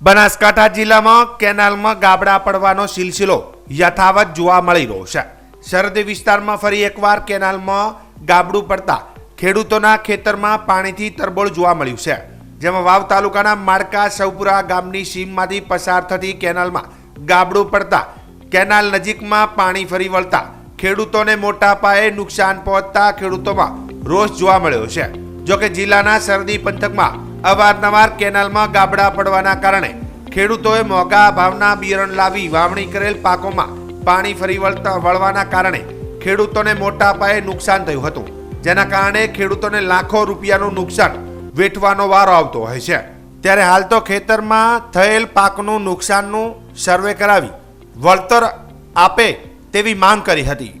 બનાસકાંઠા જિલ્લામાં કેનાલમાં ગાબડા પડવાનો સિલસિલો યથાવત જોવા મળી રહ્યો છે. સરહદી વિસ્તારમાં ફરી એકવાર કેનાલમાં ગાબડું પડતા ખેડૂતોના ખેતરમાં પાણીથી તરબોળ જોવા મળ્યું છે. જેમાં વાવ તાલુકાના માળકા સૌપુરા ગામની સીમમાંથી પસાર થતી કેનાલમાં ગાબડું પડતા કેનાલ નજીકમાં પાણી ફરી વળતા ખેડૂતોને મોટા પાયે નુકસાન પહોંચતા ખેડૂતોમાં રોષ જોવા મળ્યો છે. જોકે જિલ્લાના સરહદી પંથકમાં અવારનવાર કેનાલમાં ગાબડા પડવાના કારણે ખેડૂતોએ મોંઘા ભાવના બિયારણ લાવી વાવણી કરેલ પાકોમાં પાણી ફરી વળતા વળવાના કારણે ખેડૂતોને મોટા પાયે નુકસાન થયું હતું, જેના કારણે ખેડૂતોને લાખો રૂપિયાનું નુકસાન વેઠવાનો વારો આવતો હોય છે. ત્યારે હાલ તો ખેતરમાં થયેલ પાકનું નુકસાનનું સર્વે કરાવી વળતર આપે તેવી માંગ કરી હતી.